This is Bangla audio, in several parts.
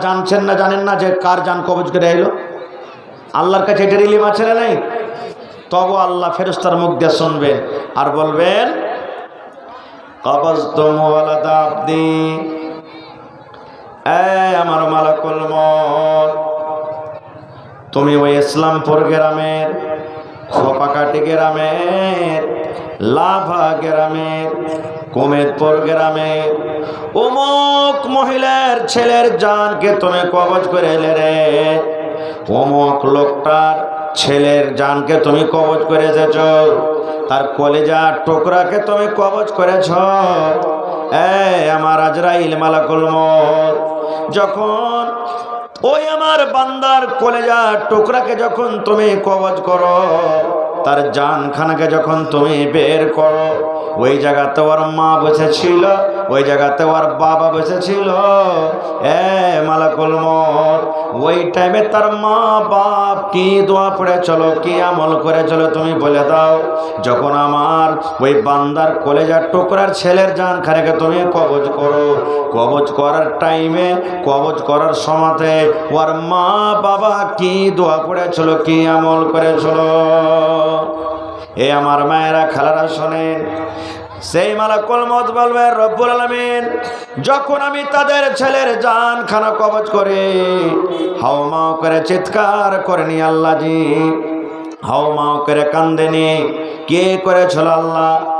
জানছেন না, জানেন না যে কার জান কবজ করে এলো আল্লাহর কাছে এটার ইলিম আছে না নাই? তবু আল্লাহ ফেরস্তার মুখ দিয়ে শুনবেন আর বলবেন কবজ তো মোবালাদা আপনি আমার মালাকুল মত তুমি ওই ইসলামপুর গ্রামের খোপাকাটি গ্রামের, লাভা গ্রামের কুমেদপুর গ্রামে অমুক মহিলার ছেলের জানকে তুমি কবজ করে এলে রে। অমুক লোকটার ছেলের জানকে তুমি কবজ করে এসেছ। তার কলেজার টুকরাকে তুমি কবজ করেছ। এ আমার আজরাইল মালাকুল মত যখন ওই আমার বান্দার কলেজার টুকরাকে যখন তুমি কবজ করো তার জানখানাকে যখন তুমি বের করো, ওই জায়গাতে ওর মা বসেছিল, ওই জায়গাতে ওর বাবা বসেছিল। এ মালাকুল মত ওই টাইমে তার মা বাপ কি দোয়া পড়ে চলো, কি আমল করে চলো তুমি বলে দাও। যখন আমার ওই বান্দার কলেজার টুকরার ছেলের জান খানেকে তুমি কবজ করো কবজ করার টাইমে, কবজ করার সময়তে ওর মা বাবা কি দোয়া করেছিল, কি আমল করেছিল? এ আমার মায়েরা, খালারা শোনেন। সেই মালাকুল মত বলবে, রব্বুল আলমিন, যখন আমি তাদের ছেলের জান খানা কবজ করে হাও মাও করে চিৎকার আল্লাহ জি হাও মাও করে কান্দেনি কে করেছিল আল্লাহ?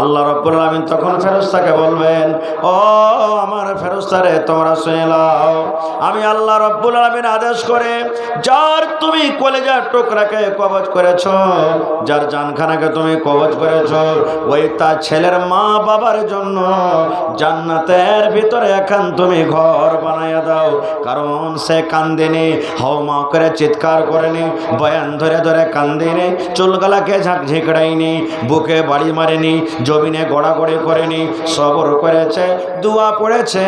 আল্লাহ রব্বুল আলামিন তখন ফেরেশতাকে বলবেন, ও আমার ফেরেশতারে, তোমরা শুনে আমি আল্লাহ রব্বুল আলামিন আদেশ করে, যার তুমি কলেজার টুকরাকে কবজ করেছ, যার জানখানাকে তুমি কবজ করেছ, ওই তার ছেলের মা বাবার জন্য জান্নাতের ভিতরে এখন তুমি ঘর বানাইয়া দাও। কারণ সে কান্দিনি, হাও মা করে চিৎকার করেনি, বয়ান ধরে ধরে কান্দিনি, চুলগালাকে ঝাঁক ঝিঁকড়াইনি, বুকে বাড়ি মারেনি জমিনে গড়াগড়ি করেনি সবর করেছে দোয়া পড়েছে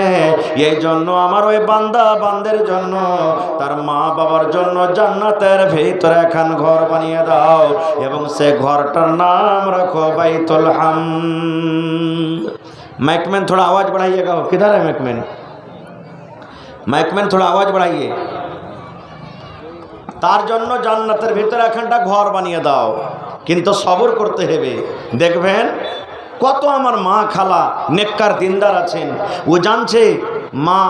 এই জন্য আমার ওই বান্দা বান্দের জন্য তার মা বাবার জন্য জান্নাতের ভিতরে এখন ঘর বানিয়ে দাও এবং সে ঘরটার নাম রাখো বাইতুল হাম मैकमैन थोड़ा आवाज़ बढ़ाइएगा किधर है मैकमैन मैकमैन थोड़ा आवाज़ बढ़ाइए তার জন্য জান্নাতের ভিতরে এখানটা ঘর বানিয়ে দাও কিন্তু সবর করতে হবে দেখবেন কত আমার মা খালা নেককার দিনদার আছেন। ও জানছে মা